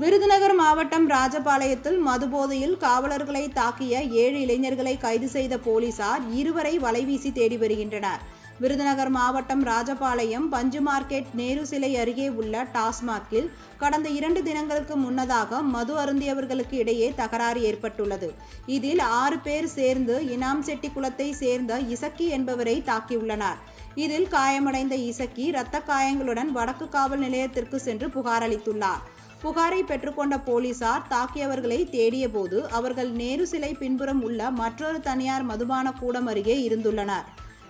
விருதுநகர் மாவட்டம் ராஜபாளையத்தில் மதுபோதையில் காவலர்களை தாக்கிய ஏழு இளைஞர்களை கைது செய்த போலீசார் இருவரை வலைவீசி தேடி வருகின்றனர். விருதுநகர் மாவட்டம் ராஜபாளையம் பஞ்சு மார்க்கெட் நேரு சிலை அருகே உள்ள டாஸ்மாகில் கடந்த இரண்டு தினங்களுக்கு முன்னதாக மது அருந்தியவர்களுக்கு இடையே தகராறு ஏற்பட்டுள்ளது. இதில் ஆறு பேர் சேர்ந்து இனாம் செட்டி குளத்தை சேர்ந்த இசக்கி என்பவரை தாக்கியுள்ளனர். இதில் காயமடைந்த இசக்கி இரத்த காயங்களுடன் வடக்கு காவல் நிலையத்திற்கு சென்று புகார் அளித்துள்ளார். புகாரை பெற்றுக்கொண்ட போலீசார் தாக்கியவர்களை தேடியபோது அவர்கள் நேரு சிலை பின்புறம் உள்ள மற்றொரு தனியார் மதுபான கூடம் அருகே இருந்துள்ளனர்.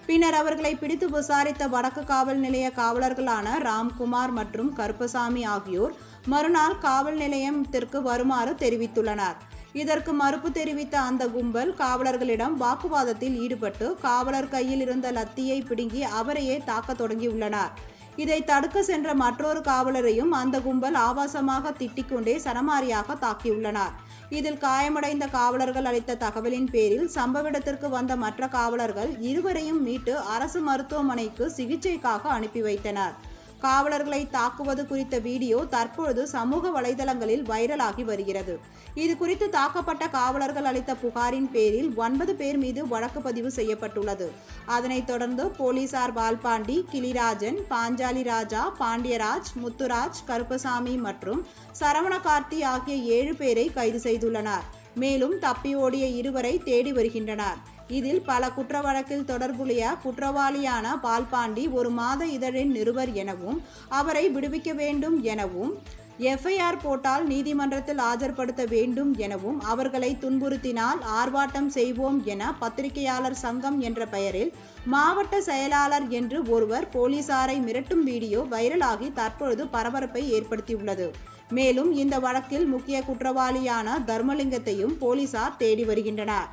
பின்னர் அவர்களை பிடித்து விசாரித்த வடக்கு காவல் நிலைய காவலர்களான ராம்குமார் மற்றும் கருப்பசாமி ஆகியோர் மறுநாள் காவல் நிலையத்திற்கு வருமாறு தெரிவித்துள்ளனர். இதற்கு மறுப்பு தெரிவித்த அந்த கும்பல் காவலர்களிடம் வாக்குவாதத்தில் ஈடுபட்டு காவலர் கையில் இருந்த லத்தியை பிடுங்கி அவரையே தாக்க தொடங்கியுள்ளனர். இதை தடுக்க சென்ற மற்றொரு காவலரையும் அந்த கும்பல் ஆபாசமாக திட்டிக்கொண்டே சரமாரியாக தாக்கியுள்ளனர். இதில் காயமடைந்த காவலர்கள் அளித்த தகவலின் பேரில் சம்பவ இடத்திற்கு வந்த மற்ற காவலர்கள் இருவரையும் மீட்டு அரசு மருத்துவமனைக்கு சிகிச்சைக்காக அனுப்பி வைத்தனர். காவலர்களை தாக்குவது குறித்த வீடியோ தற்பொழுது சமூக வலைதளங்களில் வைரலாகி வருகிறது. இது குறித்து தாக்கப்பட்ட காவலர்கள் அளித்த புகாரின் பேரில் ஒன்பது பேர் மீது வழக்கு பதிவு செய்யப்பட்டுள்ளது. அதனைத் தொடர்ந்து போலீசார் பால்பாண்டி கிளிராஜன் பாஞ்சாலி ராஜா பாண்டியராஜ் முத்துராஜ் கருப்பசாமி மற்றும் சரவண கார்த்தி ஆகிய ஏழு பேரை கைது செய்துள்ளனர். மேலும் தப்பி ஓடிய இருவரை தேடி வருகின்றனர். இதில் பல குற்ற வழக்கில் தொடர்புடைய குற்றவாளியான பால்பாண்டி ஒரு மாத இதழின் நிருபர் எனவும் அவரை விடுவிக்க வேண்டும் எனவும் எஃப்ஐஆர் போட்டால் நீதிமன்றத்தில் ஆஜர்படுத்த வேண்டும் எனவும் அவர்களை துன்புறுத்தினால் ஆர்ப்பாட்டம் செய்வோம் என பத்திரிகையாளர் சங்கம் என்ற பெயரில் மாவட்ட செயலாளர் என்று ஒருவர் போலீசாரை மிரட்டும் வீடியோ வைரலாகி தற்பொழுது பரபரப்பை ஏற்படுத்தியுள்ளது. மேலும் இந்த வழக்கில் முக்கிய குற்றவாளியான தர்மலிங்கத்தையும் போலீசார் தேடி வருகின்றனர்.